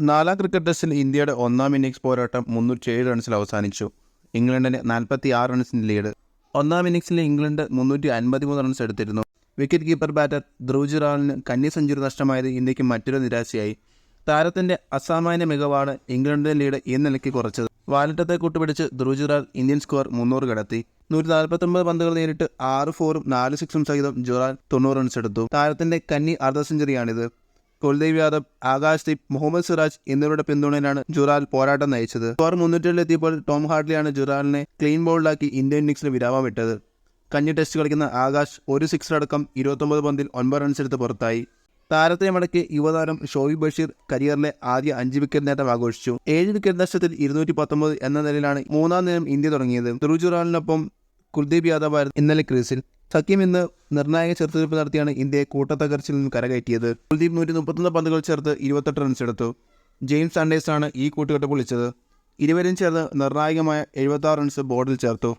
നാലാം ക്രിക്കറ്റ് ടെസ്റ്റിൽ ഇന്ത്യയുടെ ഒന്നാം ഇന്നിംഗ്സ് പോരാട്ടം മുന്നൂറ്റി ഏഴ് റൺസിൽ അവസാനിച്ചു. ഇംഗ്ലണ്ടിന് നാൽപ്പത്തി ആറ് റൺസിന് ലീഡ് ഒന്നാം ഇന്നിംഗ്സിൽ ഇംഗ്ലണ്ട് മുന്നൂറ്റി അൻപത്തിമൂന്ന് റൺസ് എടുത്തിരുന്നു. വിക്കറ്റ് കീപ്പർ ബാറ്റർ ധ്രുവ് ജുറാലിന് കന്നി സെഞ്ചുറി നഷ്ടമായത് ഇന്ത്യയ്ക്ക് മറ്റൊരു നിരാശയായി. താരത്തിന്റെ അസാമാന്യ മികവാണ് ഇംഗ്ലണ്ടിന്റെ ലീഡ് ഈ നിലയ്ക്ക് കുറച്ചത്. വാലറ്റത്തെ കൂട്ടുപിടിച്ച് ധ്രുവ് ജുറാൽ ഇന്ത്യൻ സ്കോർ മുന്നൂറ് കടത്തി. നൂറ്റി നാൽപ്പത്തൊമ്പത് പന്തുകൾ നേരിട്ട് ആറ് ഫോറും നാല് സിക്സും സഹിതം ജുറാൽ തൊണ്ണൂറ് റൺസ് എടുത്തു. താരത്തിന്റെ കന്നി അർദ്ധ സെഞ്ചുറിയാണിത് കുൽദീപ് യാദവ് ആകാശ് ദീപ് മുഹമ്മദ് സിറാജ് എന്നിവരുടെ പിന്തുണയിലാണ് ജുറാൽ പോരാട്ടം നയിച്ചത്. സ്കോർ മുന്നൂറ്റിലെത്തിയപ്പോൾ ടോം ഹാർഡ്ലിയാണ് ജുറാലിനെ ക്ലീൻ ബോളിലാക്കി ഇന്ത്യൻ ഇന്നിംഗ്സിന് വിരാമം വിട്ടത് കഞ്ഞി ടെസ്റ്റ് കളിക്കുന്ന ആകാശ് ഒരു സിക്സർ അടക്കം ഇരുപത്തൊമ്പത് പന്തിൽ ഒൻപത് റൺസ് എടുത്ത് പുറത്തായി. താരത്തെ മടക്കി യുവതാരം ഷോയിബ് ബഷീർ കരിയറിലെ ആദ്യ അഞ്ച് വിക്കറ്റ് നേട്ടം ആഘോഷിച്ചു. ഏഴ് വിക്കറ്റ് നഷ്ടത്തിൽ ഇരുന്നൂറ്റി പത്തൊമ്പത് എന്ന നിലയിലാണ് മൂന്നാം ദിനം ഇന്ത്യ തുടങ്ങിയത്. ധ്രുജുറാലിനൊപ്പം കുൽദീപ് യാദവ് ആയിരുന്നു ഇന്നലെ ക്രീസിൽ. സഖ്യം ഇന്ന് നിർണായക ചെറുത്തുനിൽപ്പ് നടത്തിയാണ് ഇന്ത്യയെ കൂട്ടത്തകർച്ചയിൽ നിന്ന് കരകയറ്റിയത്. കുൽദീപ് നൂറ്റി മുപ്പത്തൊന്ന് പന്തുകൾ ചേർത്ത് ഇരുപത്തെട്ട് റൺസ് എടുത്തു. ജെയിംസ് ആൻഡേഴ്സാണ് ഈ കൂട്ടുകെട്ട് പൊളിച്ചത്. ഇരുവരും ചേർന്ന് നിർണായകമായ എഴുപത്താറ് റൺസ് ബോർഡിൽ ചേർത്തു.